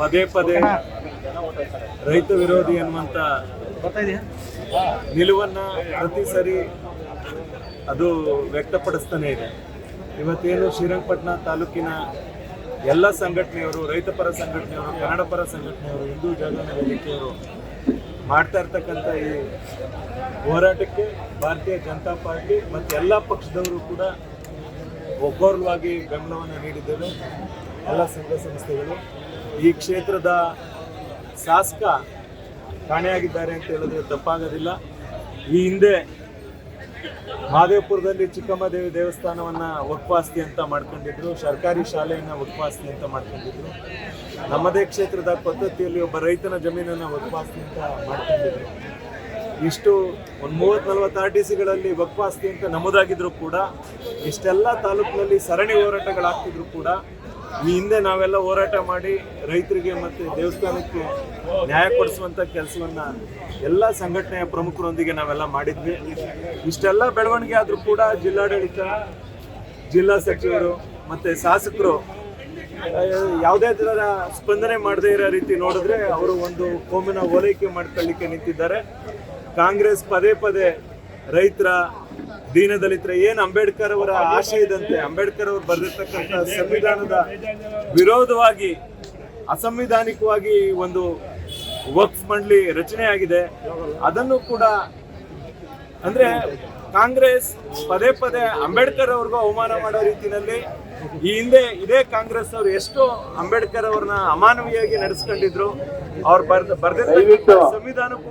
ಪದೇ ಪದೇ ರೈತ ವಿರೋಧಿ ಅನ್ನುವಂಥ ನಿಲುವನ್ನ ಪ್ರತಿ ಸರಿ ಅದು ವ್ಯಕ್ತಪಡಿಸ್ತಾನೆ ಇದೆ. ಇವತ್ತೇನು ಶ್ರೀರಂಗಪಟ್ಟಣ ತಾಲೂಕಿನ ಎಲ್ಲ ಸಂಘಟನೆಯವರು, ರೈತ ಪರ ಸಂಘಟನೆಯವರು, ಕನ್ನಡ ಪರ ಸಂಘಟನೆಯವರು, ಹಿಂದೂ ಜಾಗರಣ ವೇದಿಕೆಯವರು ಮಾಡ್ತಾ ಇರ್ತಕ್ಕಂಥ ಈ ಹೋರಾಟಕ್ಕೆ ಭಾರತೀಯ ಜನತಾ ಪಾರ್ಟಿ ಮತ್ತು ಎಲ್ಲ ಪಕ್ಷದವರು ಕೂಡ ಒಗ್ಗೋರ್ವಾಗಿ ಬೆಂಬಲವನ್ನು ನೀಡಿದ್ದೇವೆ. ಎಲ್ಲ ಸಂಘ ಸಂಸ್ಥೆಗಳು. ಈ ಕ್ಷೇತ್ರದ ಶಾಸಕ ಕಾಣೆಯಾಗಿದ್ದಾರೆ ಅಂತ ಹೇಳಿದ್ರೆ ತಪ್ಪಾಗೋದಿಲ್ಲ. ಈ ಹಿಂದೆ ಮಹಾದೇವಪುರದಲ್ಲಿ ಚಿಕ್ಕಮ್ಮದೇವಿ ದೇವಸ್ಥಾನವನ್ನ ಒಕ್ವಾಸ್ತಿ ಅಂತ ಮಾಡ್ಕೊಂಡಿದ್ರು, ಸರ್ಕಾರಿ ಶಾಲೆಯನ್ನ ಒಕ್ವಾಸ್ತಿ ಅಂತ ಮಾಡ್ಕೊಂಡಿದ್ರು. ನಮ್ಮದೇ ಕ್ಷೇತ್ರದ ಪದ್ಧತಿಯಲ್ಲಿ ಒಬ್ಬ ರೈತನ ಜಮೀನನ್ನ ಒಕ್ವಾಸ್ತಿ ಅಂತ ಮಾಡ್ಕೊಂಡಿದ್ರು. ಇಷ್ಟು ಒಂದು ಮೂವತ್ ನಲ್ವತ್ತು ಆರ್ ಟಿ ಸಿಗಳಲ್ಲಿ ವಕ್ವಾಸ್ತಿ ಅಂತ ನಮೂದಾಗಿದ್ರು ಕೂಡ, ಇಷ್ಟೆಲ್ಲ ತಾಲೂಕಿನಲ್ಲಿ ಸರಣಿ ಹೋರಾಟಗಳಾಗ್ತಿದ್ರು ಕೂಡ ಈ ಹಿಂದೆ ನಾವೆಲ್ಲ ಹೋರಾಟ ಮಾಡಿ ರೈತರಿಗೆ ಮತ್ತು ದೇವಸ್ಥಾನಕ್ಕೆ ನ್ಯಾಯ ಕೊಡಿಸುವಂಥ ಕೆಲಸವನ್ನು ಎಲ್ಲ ಸಂಘಟನೆಯ ಪ್ರಮುಖರೊಂದಿಗೆ ನಾವೆಲ್ಲ ಮಾಡಿದ್ವಿ. ಇಷ್ಟೆಲ್ಲ ಬೆಳವಣಿಗೆ ಆದರೂ ಕೂಡ ಜಿಲ್ಲಾಡಳಿತ, ಜಿಲ್ಲಾ ಸಚಿವರು ಮತ್ತು ಶಾಸಕರು ಯಾವುದೇ ಥರದ ಸ್ಪಂದನೆ ಮಾಡದೇ ಇರೋ ರೀತಿ ನೋಡಿದ್ರೆ ಅವರು ಒಂದು ಕೋಮಿನ ಓಲೈಕೆ ಮಾಡ್ಕೊಳ್ಳಿಕ್ಕೆ ನಿಂತಿದ್ದಾರೆ. ಕಾಂಗ್ರೆಸ್ ಪದೇ ಪದೇ ರೈತರ ದೀನದಲಿತರ, ಏನು ಅಂಬೇಡ್ಕರ್ ಅವರ ಆಶಯದಂತೆ ಅಂಬೇಡ್ಕರ್ ಅವರು ಬರೆದಿರ್ತಕ್ಕಂಥ ಸಂವಿಧಾನದ ವಿರೋಧವಾಗಿ, ಅಸಂವಿಧಾನಿಕವಾಗಿ ಒಂದು ವಕ್ಫ್ ಮಂಡಳಿ ರಚನೆಯಾಗಿದೆ. ಅದನ್ನು ಕೂಡ ಅಂದ್ರೆ ಕಾಂಗ್ರೆಸ್ ಪದೇ ಪದೇ ಅಂಬೇಡ್ಕರ್ ಅವ್ರಿಗೂ ಅವಮಾನ ಮಾಡೋ ರೀತಿನಲ್ಲಿ ಈ ಹಿಂದೆ ಇದೇ ಕಾಂಗ್ರೆಸ್ ಅವರು ಎಷ್ಟು ಅಂಬೇಡ್ಕರ್ ಅವ್ರನ್ನ ಅಮಾನವೀಯವಾಗಿ ನಡೆಸ್ಕೊಂಡಿದ್ರು. ಅವ್ರು ಬರ್ದ ಬರ್ದಿರ್ತಕ್ಕಂಥ ಸಂವಿಧಾನಕ್ಕೂ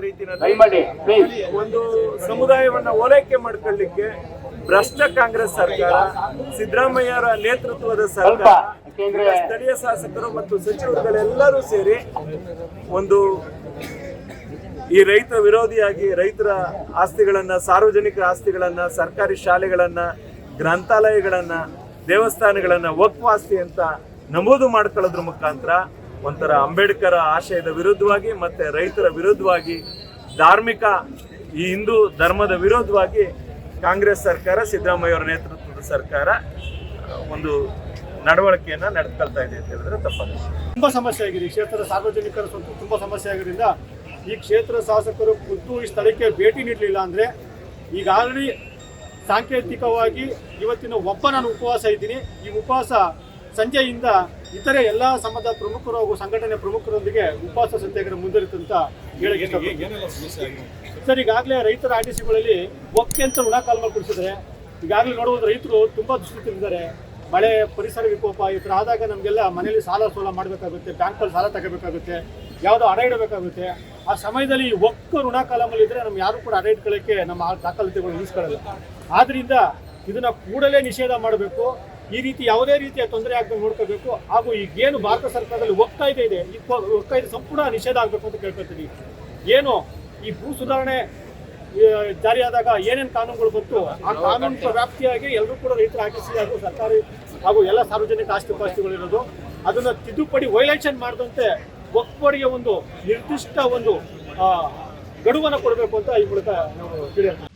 ರೀತಿಯಲ್ಲಿ ಒಂದು ಸಮುದಾಯವನ್ನ ಓಲೈಕೆ ಮಾಡ್ಕೊಳ್ಳಿಕ್ಕೆ ಭ್ರಷ್ಟ ಕಾಂಗ್ರೆಸ್ ಸರ್ಕಾರ ಸಿದ್ದರಾಮಯ್ಯರ ನೇತೃತ್ವದ ಸರ್ಕಾರ ಸ್ಥಳೀಯ ಶಾಸಕರು ಮತ್ತು ಸಚಿವರುಗಳೆಲ್ಲರೂ ಸೇರಿ ಒಂದು ಈ ರೈತ ವಿರೋಧಿಯಾಗಿ ರೈತರ ಆಸ್ತಿಗಳನ್ನ ಸಾರ್ವಜನಿಕ ಆಸ್ತಿಗಳನ್ನ ಸರ್ಕಾರಿ ಶಾಲೆಗಳನ್ನ ಗ್ರಂಥಾಲಯಗಳನ್ನ, ದೇವಸ್ಥಾನಗಳನ್ನು ವಕ್ವಾಸ್ತಿ ಅಂತ ನಮೂದು ಮಾಡ್ಕೊಳ್ಳೋದ್ರ ಮುಖಾಂತರ ಒಂಥರ ಅಂಬೇಡ್ಕರ್ ಆಶಯದ ವಿರುದ್ಧವಾಗಿ ಮತ್ತೆ ರೈತರ ವಿರುದ್ಧವಾಗಿ, ಧಾರ್ಮಿಕ ಈ ಹಿಂದೂ ಧರ್ಮದ ವಿರೋಧವಾಗಿ ಕಾಂಗ್ರೆಸ್ ಸರ್ಕಾರ ಸಿದ್ದರಾಮಯ್ಯ ಅವರ ನೇತೃತ್ವದ ಸರ್ಕಾರ ಒಂದು ನಡವಳಿಕೆಯನ್ನ ನಡೆದುಕೊಳ್ತಾ ಇದೆ ಅಂತ ಹೇಳಿದ್ರೆ ತಪ್ಪಲ್ಲ. ತುಂಬಾ ಸಮಸ್ಯೆ ಆಗಿದೆ. ಈ ಕ್ಷೇತ್ರದ ಸಾರ್ವಜನಿಕರ ಸ್ವಲ್ಪ ತುಂಬಾ ಸಮಸ್ಯೆ ಆಗಿರೋದ್ರಿಂದ ಈ ಕ್ಷೇತ್ರ ಶಾಸಕರು ಖುದ್ದು ಈ ಸ್ಥಳಕ್ಕೆ ಭೇಟಿ ನೀಡಲಿಲ್ಲ ಅಂದ್ರೆ ಈಗ ಆಲ್ರೆಡಿ ಸಾಂಕೇತಿಕವಾಗಿ ಇವತ್ತಿನ ಒಬ್ಬ ನಾನು ಉಪವಾಸ ಇದ್ದೀನಿ. ಈ ಉಪವಾಸ ಸಂಜೆಯಿಂದ ಇತರೆ ಎಲ್ಲ ಸಮಾಜದ ಪ್ರಮುಖರು ಹಾಗೂ ಸಂಘಟನೆ ಪ್ರಮುಖರೊಂದಿಗೆ ಉಪವಾಸ ಸತ್ಯಾಗ್ರಹ ಮುಂದುವರಿತಂತ ಹೇಳಕ್ಕೆ ಸರ್ ಈಗಾಗಲೇ ರೈತರ ಆರ್ ಟಿ ಸಿಗಳಲ್ಲಿ ಒಕ್ಕೆ ಅಂತ ಋಣ ಕಾಲ ಮಾಡಿಕೊಡಿಸಿದ್ರೆ ಈಗಾಗಲೇ ನೋಡುವುದು ರೈತರು ತುಂಬಾ ದುಷ್ಟಿದ್ದಾರೆ ಮಳೆ ಪರಿಸರ ವಿಕೋಪ ಈ ಥರ ಆದಾಗ ನಮಗೆಲ್ಲ ಮನೆಯಲ್ಲಿ ಸಾಲ ಸೋಲ ಮಾಡಬೇಕಾಗುತ್ತೆ ಬ್ಯಾಂಕಲ್ಲಿ ಸಾಲ ತಗೋಬೇಕಾಗುತ್ತೆ ಯಾವುದೋ ಅಡ ಇಡಬೇಕಾಗುತ್ತೆ. ಆ ಸಮಯದಲ್ಲಿ ಈ ಒಕ್ಕ ಋಣಕಾಲಮಲ್ಲಿ ಇದ್ರೆ ನಮ್ಗೆ ಯಾರು ಕೂಡ ಅಡ ಇಟ್ಕೊಳ್ಳೋಕ್ಕೆ ನಮ್ಮ ದಾಖಲಾತಿಗಳು ನಿಲ್ಲಿಸ್ಕೊಳ್ಳಲ್ಲ ಆದ್ರಿಂದ ಇದನ್ನ ಕೂಡಲೇ ನಿಷೇಧ ಮಾಡಬೇಕು. ಈ ರೀತಿ ಯಾವುದೇ ರೀತಿಯ ತೊಂದರೆ ಆಗಬೇಕು ನೋಡ್ಕೋಬೇಕು. ಹಾಗೂ ಈಗೇನು ಭಾರತ ಸರ್ಕಾರದಲ್ಲಿ ಒಕ್ಕಾಯ್ದೆ ಇದೆ ಈ ಕೊ- ಒಕ್ಕಾಯ್ದೆ ಸಂಪೂರ್ಣ ನಿಷೇಧ ಆಗಬೇಕು ಅಂತ ಕೇಳ್ಕೊತೀನಿ ಏನು ಈ ಭೂ ಸುಧಾರಣೆ ಜಾರಿಯಾದಾಗ ಏನೇನು ಕಾನೂನುಗಳು ಬಂತು, ಆ ಕಾನೂನು ವ್ಯಾಪ್ತಿಯಾಗಿ ಎಲ್ಲರೂ ಕೂಡ ರೈತರು ಹಾಕಿಸಿ ಹಾಗೂ ಸರ್ಕಾರಿ ಹಾಗೂ ಎಲ್ಲ ಸಾರ್ವಜನಿಕ ಆಸ್ತಿ ಪಾಸ್ತಿಗಳಿರೋದು ಅದನ್ನು ತಿದ್ದುಪಡಿ ವೈಲೇಷನ್ ಮಾಡಿದಂತೆ ಒಕ್ಕುಪಡಿಗೆ ಒಂದು ನಿರ್ದಿಷ್ಟ ಒಂದು ಗಡುವನ್ನು ಕೊಡಬೇಕು ಅಂತ ಈ ಮೂಲಕ ನಾವು ತಿಳಿಯೋಣ